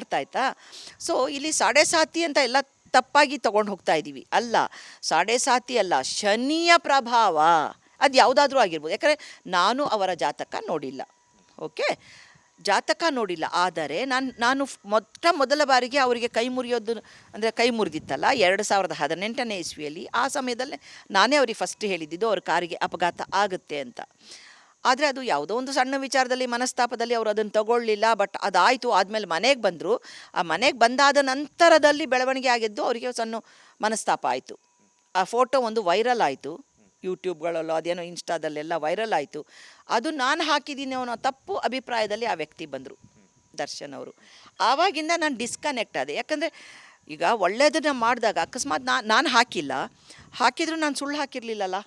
ಅರ್ಥ ಆಯ್ತಾ? ಸೊ ಇಲ್ಲಿ ಸಾಡೆ ಸಾತಿ ಅಂತ ಎಲ್ಲ ತಪ್ಪಾಗಿ ತಗೊಂಡು ಹೋಗ್ತಾ ಇದ್ದೀವಿ ಅಲ್ಲ, ಸಾಡೆ ಸಾತಿ ಅಲ್ಲ, ಶನಿಯ ಪ್ರಭಾವ. ಅದು ಯಾವುದಾದ್ರೂ ಆಗಿರ್ಬೋದು. ಯಾಕಂದರೆ ನಾನು ಅವರ ಜಾತಕ ನೋಡಿಲ್ಲ. ಓಕೆ? ಜಾತಕ ನೋಡಿಲ್ಲ. ಆದರೆ ನಾನು ನಾನು ಮೊಟ್ಟ ಮೊದಲ ಬಾರಿಗೆ ಅವರಿಗೆ ಕೈ ಮುರಿಯೋದು, ಅಂದರೆ ಕೈ ಮುರಿದಿತ್ತಲ್ಲ, ಎರಡು ಸಾವಿರದ ಹದಿನೆಂಟನೇ ಇಸ್ವಿಯಲ್ಲಿ ಆ ಸಮಯದಲ್ಲೇ ನಾನೇ ಅವ್ರಿಗೆ ಫಸ್ಟ್ ಹೇಳಿದ್ದಿದ್ದು ಅವ್ರ ಕಾರಿಗೆ ಅಪಘಾತ ಆಗುತ್ತೆ ಅಂತ. ಆದರೆ ಅದು ಯಾವುದೋ ಒಂದು ಸಣ್ಣ ವಿಚಾರದಲ್ಲಿ, ಮನಸ್ತಾಪದಲ್ಲಿ ಅವರು ಅದನ್ನು ತಗೊಳ್ಳಲಿಲ್ಲ ಬಟ್ ಅದಾಯಿತು, ಆದಮೇಲೆ ಮನೆಗೆ ಬಂದರು. ಆ ಮನೆಗೆ ಬಂದಾದ ನಂತರದಲ್ಲಿ ಬೆಳವಣಿಗೆ ಆಗಿದ್ದು ಅವರಿಗೆ ಸಣ್ಣ ಮನಸ್ತಾಪ ಆಯಿತು. ಆ ಫೋಟೋ ಒಂದು ವೈರಲ್ ಆಯಿತು. ಯೂಟ್ಯೂಬ್ಗಳಲ್ಲೋ, ಅದೇನೋ ಇನ್ಸ್ಟಾದಲ್ಲೆಲ್ಲ ವೈರಲ್ ಆಯಿತು. ಅದು ನಾನು ಹಾಕಿದ್ದೀನಿ ಅನ್ನೋ ತಪ್ಪು ಅಭಿಪ್ರಾಯದಲ್ಲಿ ಆ ವ್ಯಕ್ತಿ ಬಂದರು, ದರ್ಶನ್ ಅವರು. ಆವಾಗಿಂದ ನಾನು ಡಿಸ್ಕನೆಕ್ಟ್ ಆದೆ. ಯಾಕಂದರೆ ಈಗ ಒಳ್ಳೆಯದನ್ನು ಮಾಡಿದಾಗ, ಅಕಸ್ಮಾತ್ ನಾ, ನಾನು ಹಾಕಿಲ್ಲ. ಹಾಕಿದ್ರು ನಾನು ಸುಳ್ಳು ಹಾಕಿರಲಿಲ್ಲಲ್ಲ.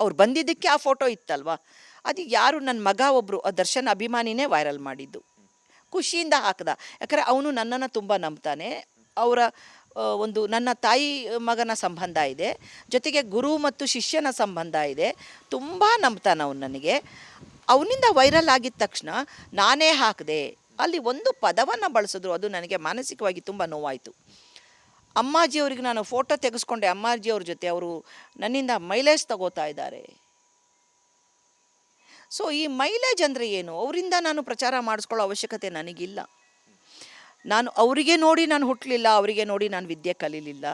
ಅವ್ರು ಬಂದಿದ್ದಕ್ಕೆ ಆ ಫೋಟೋ ಇತ್ತಲ್ವಾ? ಅದು ಯಾರು ನನ್ನ ಮಗ ಒಬ್ಬರು ದರ್ಶನ್ ಅಭಿಮಾನಿನೇ ವೈರಲ್ ಮಾಡಿದ್ದು. ಖುಷಿಯಿಂದ ಹಾಕ್ದ. ಯಾಕಂದರೆ ಅವನು ನನ್ನನ್ನು ತುಂಬ ನಂಬ್ತಾನೆ. ಅವರ ಒಂದು ನನ್ನ ತಾಯಿ ಮಗನ ಸಂಬಂಧ ಇದೆ. ಜೊತೆಗೆ ಗುರು ಮತ್ತು ಶಿಷ್ಯನ ಸಂಬಂಧ ಇದೆ. ತುಂಬ ನಂಬ್ತಾನೆ ಅವನು ನನಗೆ. ಅವನಿಂದ ವೈರಲ್ ಆಗಿದ ತಕ್ಷಣ ನಾನೇ ಹಾಕಿದೆ. ಅಲ್ಲಿ ಒಂದು ಪದವನ್ನು ಬಳಸಿದ್ರು. ಅದು ನನಗೆ ಮಾನಸಿಕವಾಗಿ ತುಂಬ ನೋವಾಯಿತು. ಅಮ್ಮಾಜಿಯವ್ರಿಗೆ ನಾನು ಫೋಟೋ ತೆಗೆಸ್ಕೊಂಡೆ. ಅಮ್ಮಾಜಿಯವ್ರ ಜೊತೆ ಅವರು ನನ್ನಿಂದ ಮೈಲೇಜ್ ತಗೋತಾ ಇದ್ದಾರೆ. ಸೊ ಈ ಮೈಲೇಜ್ ಅಂದರೆ ಏನು? ಅವರಿಂದ ನಾನು ಪ್ರಚಾರ ಮಾಡಿಸ್ಕೊಳ್ಳೋ ಅವಶ್ಯಕತೆ ನನಗಿಲ್ಲ. ನಾನು ಅವರಿಗೆ ನೋಡಿ ನಾನು ಹುಟ್ಟಲಿಲ್ಲ ಅವರಿಗೆ ನೋಡಿ ನಾನು ವಿದ್ಯೆ ಕಲೀಲಿಲ್ಲ.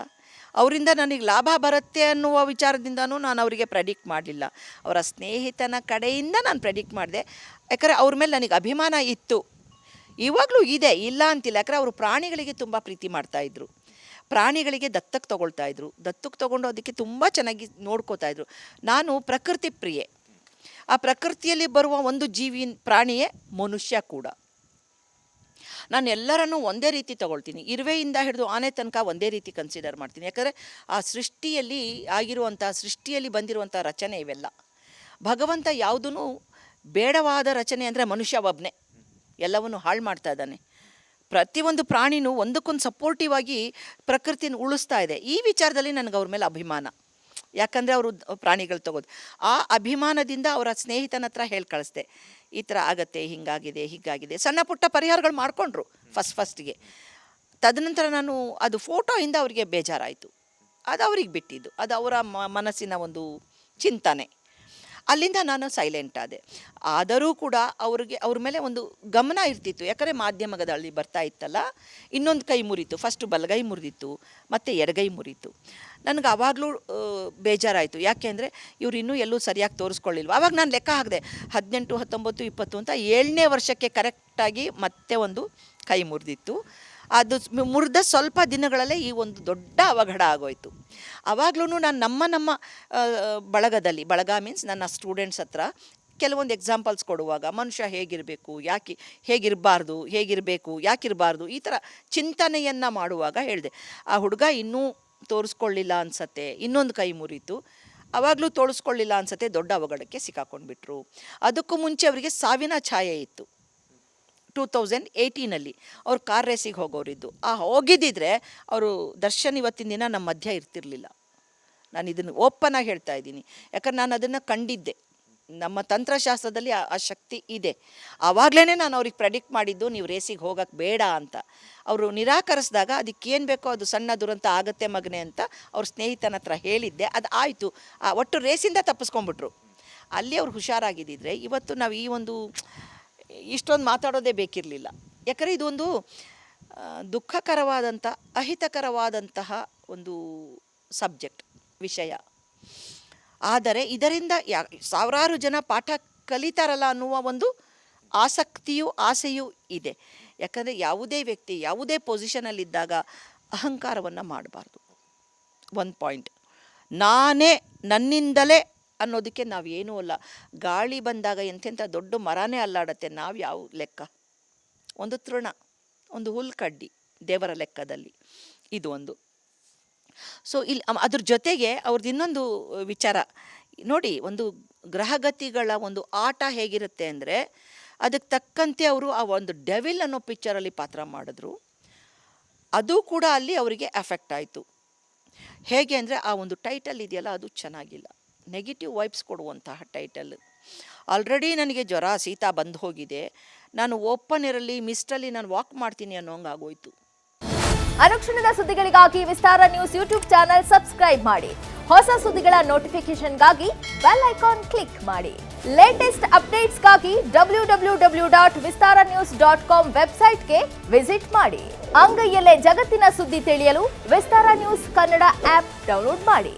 ಅವರಿಂದ ನನಗೆ ಲಾಭ ಬರುತ್ತೆ ಅನ್ನುವ ವಿಚಾರದಿಂದನೂ ನಾನು ಅವರಿಗೆ ಪ್ರೆಡಿಕ್ಟ್ ಮಾಡಲಿಲ್ಲ. ಅವರ ಸ್ನೇಹಿತನ ಕಡೆಯಿಂದ ನಾನು ಪ್ರೆಡಿಕ್ಟ್ ಮಾಡಿದೆ. ಯಾಕಂದರೆ ಅವ್ರ ಮೇಲೆ ನನಗೆ ಅಭಿಮಾನ ಇತ್ತು. ಇವಾಗಲೂ ಇದೆ, ಇಲ್ಲ ಅಂತಿಲ್ಲ. ಯಾಕಂದರೆ ಅವರು ಪ್ರಾಣಿಗಳಿಗೆ ತುಂಬ ಪ್ರೀತಿ ಮಾಡ್ತಾಯಿದ್ರು ಪ್ರಾಣಿಗಳಿಗೆ ದತ್ತಕ್ಕೆ ತಗೊಳ್ತಾ ಇದ್ರು. ದತ್ತಕ್ಕೆ ತಗೊಂಡು ಅದಕ್ಕೆ ತುಂಬ ಚೆನ್ನಾಗಿ ನೋಡ್ಕೋತಾ ಇದ್ರು. ನಾನು ಪ್ರಕೃತಿ ಪ್ರಿಯೆ. ಆ ಪ್ರಕೃತಿಯಲ್ಲಿ ಬರುವ ಒಂದು ಜೀವಿ ಪ್ರಾಣಿಯೇ ಮನುಷ್ಯ ಕೂಡ. ನಾನು ಎಲ್ಲರನ್ನೂ ಒಂದೇ ರೀತಿ ತಗೊಳ್ತೀನಿ. ಇರುವೆಯಿಂದ ಹಿಡಿದು ಆನೆ ತನಕ ಒಂದೇ ರೀತಿ ಕನ್ಸಿಡರ್ ಮಾಡ್ತೀನಿ. ಯಾಕಂದರೆ ಆ ಸೃಷ್ಟಿಯಲ್ಲಿ ಆಗಿರುವಂಥ ಸೃಷ್ಟಿಯಲ್ಲಿ ಬಂದಿರುವಂಥ ರಚನೆ ಇವೆಲ್ಲ. ಭಗವಂತ ಯಾವುದೂ ಬೇಡವಾದ ರಚನೆ ಅಂದರೆ ಮನುಷ್ಯ ಒಬ್ಬನೇ ಎಲ್ಲವನ್ನು ಹಾಳು ಮಾಡ್ತಾ ಇದ್ದಾನೆ. ಪ್ರತಿಯೊಂದು ಪ್ರಾಣಿನೂ ಒಂದಕ್ಕೊಂದು ಸಪೋರ್ಟಿವ್ ಆಗಿ ಪ್ರಕೃತಿನ ಉಳಿಸ್ತಾ ಇದೆ. ಈ ವಿಚಾರದಲ್ಲಿ ನನಗೆ ಅವ್ರ ಮೇಲೆ ಅಭಿಮಾನ. ಯಾಕಂದರೆ ಅವರು ಪ್ರಾಣಿಗಳು ತಗೋದು. ಆ ಅಭಿಮಾನದಿಂದ ಅವರ ಸ್ನೇಹಿತನ ಹತ್ರ ಹೇಳಿ ಕಳಿಸ್ದೆ. ಈ ಥರ ಆಗತ್ತೆ, ಹಿಂಗಾಗಿದೆ, ಹೀಗಾಗಿದೆ. ಸಣ್ಣ ಪುಟ್ಟ ಪರಿಹಾರಗಳು ಮಾಡಿಕೊಂಡ್ರು ಫಸ್ಟ್ ಫಸ್ಟಿಗೆ ತದನಂತರ ನಾನು ಅದು ಫೋಟೋಯಿಂದ ಅವರಿಗೆ ಬೇಜಾರಾಯಿತು. ಅದು ಅವ್ರಿಗೆ ಬಿಟ್ಟಿದ್ದು. ಅದು ಅವರ ಮನಸ್ಸಿನ ಒಂದು ಚಿಂತನೆ. ಅಲ್ಲಿಂದ ನಾನು ಸೈಲೆಂಟ್ ಆದೆ. ಆದರೂ ಕೂಡ ಅವ್ರಿಗೆ, ಅವ್ರ ಮೇಲೆ ಒಂದು ಗಮನ ಇರ್ತಿತ್ತು. ಯಾಕಂದರೆ ಮಾಧ್ಯಮದಲ್ಲಿ ಬರ್ತಾ ಇತ್ತಲ್ಲ, ಇನ್ನೊಂದು ಕೈ ಮುರಿತು. ಫಸ್ಟು ಬಲಗೈ ಮುರಿದಿತ್ತು, ಮತ್ತು ಎಡಗೈ ಮುರಿತು. ನನಗೆ ಆವಾಗಲೂ ಬೇಜಾರಾಯಿತು. ಯಾಕೆ ಅಂದರೆ ಇವ್ರು ಇನ್ನೂ ಎಲ್ಲೂ ಸರಿಯಾಗಿ ತೋರಿಸ್ಕೊಳ್ಳಿಲ್ವ? ಆವಾಗ ನಾನು ಲೆಕ್ಕ ಹಾಕಿದೆ, ಹದಿನೆಂಟು, ಹತ್ತೊಂಬತ್ತು, ಇಪ್ಪತ್ತು ಅಂತ ಏಳನೇ ವರ್ಷಕ್ಕೆ ಕರೆಕ್ಟಾಗಿ ಮತ್ತೆ ಒಂದು ಕೈ ಮುರಿದಿತ್ತು. ಅದು ಮುರಿದ ಸ್ವಲ್ಪ ದಿನಗಳಲ್ಲೇ ಈ ಒಂದು ದೊಡ್ಡ ಅವಘಡ ಆಗೋಯಿತು. ಆವಾಗಲೂ ನಾನು ನಮ್ಮ ನಮ್ಮ ಬಳಗದಲ್ಲಿ, ಬಳಗ ಮೀನ್ಸ್ ನನ್ನ ಸ್ಟೂಡೆಂಟ್ಸ್ ಹತ್ರ ಕೆಲವೊಂದು ಎಕ್ಸಾಂಪಲ್ಸ್ ಕೊಡುವಾಗ ಮನುಷ್ಯ ಹೇಗಿರಬೇಕು, ಯಾಕೆ ಹೇಗಿರಬಾರ್ದು, ಹೇಗಿರಬೇಕು, ಯಾಕಿರಬಾರ್ದು ಈ ಥರ ಚಿಂತನೆಯನ್ನು ಮಾಡುವಾಗ ಹೇಳಿದೆ. ಆ ಹುಡುಗ ಇನ್ನೂ ತೋರಿಸ್ಕೊಳ್ಳಿಲ್ಲ ಅನ್ಸತ್ತೆ, ಇನ್ನೊಂದು ಕೈ ಮುರಿತು. ಆವಾಗಲೂ ತೋರಿಸ್ಕೊಳ್ಳಿಲ್ಲ ಅನ್ಸತ್ತೆ, ದೊಡ್ಡ ಅವಘಡಕ್ಕೆ ಸಿಕ್ಕಾಕೊಂಡ್ಬಿಟ್ರು. ಅದಕ್ಕೂ ಮುಂಚೆ ಅವರಿಗೆ ಸಾವಿನ ಛಾಯೆ ಇತ್ತು. ಟೂ ತೌಸಂಡ್ ಏಯ್ಟೀನಲ್ಲಿ ಅವ್ರು ಕಾರ್ ರೇಸಿಗೆ ಹೋಗೋರಿದ್ದು. ಆ ಹೋಗಿದ್ದಿದ್ರೆ ಅವರು ದರ್ಶನ್ ಇವತ್ತಿನ ದಿನ ನಮ್ಮ ಮಧ್ಯ ಇರ್ತಿರ್ಲಿಲ್ಲ. ನಾನು ಇದನ್ನು ಓಪನ್ ಆಗಿ ಹೇಳ್ತಾ ಇದ್ದೀನಿ. ಯಾಕಂದ್ರೆ ನಾನು ಅದನ್ನು ಕಂಡಿದ್ದೆ. ನಮ್ಮ ತಂತ್ರಶಾಸ್ತ್ರದಲ್ಲಿ ಆ ಶಕ್ತಿ ಇದೆ. ಆವಾಗಲೇ ನಾನು ಅವ್ರಿಗೆ ಪ್ರೆಡಿಕ್ಟ್ ಮಾಡಿದ್ದು, ನೀವು ರೇಸಿಗೆ ಹೋಗಕ್ಕೆ ಬೇಡ ಅಂತ. ಅವರು ನಿರಾಕರಿಸಿದಾಗ ಅದಕ್ಕೇನು ಬೇಕೋ ಅದು ಸಣ್ಣ ದುರಂತ ಆಗತ್ತೆ ಮಗನೆ ಅಂತ ಅವ್ರ ಸ್ನೇಹಿತನ ಹತ್ರ ಹೇಳಿದ್ದೆ. ಅದು ಆಯಿತು. ಆ, ಒಟ್ಟು ರೇಸಿಂದ ತಪ್ಪಿಸ್ಕೊಂಡ್ಬಿಟ್ರು. ಅಲ್ಲಿ ಅವ್ರು ಹುಷಾರಾಗಿದ್ದಿದ್ರೆ, ಇವತ್ತು ನಾವು ಈ ಒಂದು ಇಷ್ಟೊಂದು ಮಾತಾಡೋದೇ ಬೇಕಿರಲಿಲ್ಲ. ಯಾಕಂದರೆ ಇದೊಂದು ದುಃಖಕರವಾದಂಥ, ಅಹಿತಕರವಾದಂತಹ ಒಂದು ಸಬ್ಜೆಕ್ಟ್, ವಿಷಯ. ಆದರೆ ಇದರಿಂದ ಯಾ, ಸಾವಿರಾರು ಜನ ಪಾಠ ಕಲಿತಾರಲ್ಲ ಅನ್ನುವ ಒಂದು ಆಸಕ್ತಿಯೂ, ಆಸೆಯೂ ಇದೆ. ಯಾಕಂದರೆ ಯಾವುದೇ ವ್ಯಕ್ತಿ ಯಾವುದೇ ಪೊಸಿಷನಲ್ಲಿದ್ದಾಗ ಅಹಂಕಾರವನ್ನು ಮಾಡಬಾರ್ದು. ಒಂದು ಪಾಯಿಂಟ್ ನಾನೇ ನನ್ನಿಂದಲೇ ಅನ್ನೋದಕ್ಕೆ ನಾವು ಏನೂ ಅಲ್ಲ. ಗಾಳಿ ಬಂದಾಗ ಎಂಥೆಂಥ ದೊಡ್ಡ ಮರನೇ ಅಲ್ಲಾಡತ್ತೆ. ನಾವು ಯಾವ ಲೆಕ್ಕ? ಒಂದು ತೃಣ, ಒಂದು ಹುಲ್ಕಡ್ಡಿ ದೇವರ ಲೆಕ್ಕದಲ್ಲಿ. ಇದು ಒಂದು. ಸೊ ಇಲ್ಲಿ ಅದ್ರ ಜೊತೆಗೆ ಅವ್ರದ್ದು ಇನ್ನೊಂದು ವಿಚಾರ. ನೋಡಿ, ಒಂದು ಗ್ರಹಗತಿಗಳ ಒಂದು ಆಟ ಹೇಗಿರುತ್ತೆ ಅಂದರೆ ಅದಕ್ಕೆ ತಕ್ಕಂತೆ ಅವರು ಆ ಒಂದು ಡೆವಿಲ್ ಅನ್ನೋ ಪಿಕ್ಚರಲ್ಲಿ ಪಾತ್ರ ಮಾಡಿದ್ರು. ಅದು ಕೂಡ ಅಲ್ಲಿ ಅವರಿಗೆ ಎಫೆಕ್ಟ್ ಆಯಿತು. ಹೇಗೆ ಅಂದರೆ, ಆ ಒಂದು ಟೈಟಲ್ ಇದೆಯಲ್ಲ, ಅದು ಚೆನ್ನಾಗಿಲ್ಲ. ನೆಗೆಟಿವ್ ವೈಬ್ಸ್ ಕೊಡುವಂತಹ ಟೈಟಲ್ ಆಲ್ರೆಡಿ ನನಗೆ ಜ್ವರ, ಶೀತ ಬಂದು ಹೋಗಿದೆ. ನಾನು ಓಪನ್ ಇರಲಿ ಮಿಸ್ಟಲ್ಲಿ ನಾನು ವಾಕ್ ಮಾಡ್ತೀನಿ ಅನ್ನೋಂಗಾಗೋಯ್ತು. ಅನುಕ್ಷಣದ ಸುದ್ದಿಗಳಿಗಾಗಿ Vistara news YouTube channel subscribe ಮಾಡಿ. ಹೊಸ ಸುದ್ದಿಗಳ ನೋಟಿಫಿಕೇಶನ್ಗಾಗಿ ಬೆಲ್ ಐಕಾನ್ ಕ್ಲಿಕ್ ಮಾಡಿ. Latest ಅಪ್ಡೇಟ್ಸ್ಗಾಗಿ W W W dot Vistara news dot com ವೆಬ್ಸೈಟ್ಗೆ ವಿಸಿಟ್ ಮಾಡಿ. ಅಂಗೈಯಲ್ಲೇ ಜಗತ್ತಿನ ಸುದ್ದಿ ತಿಳಿಯಲು Vistara news Kannada app download ಮಾಡಿ.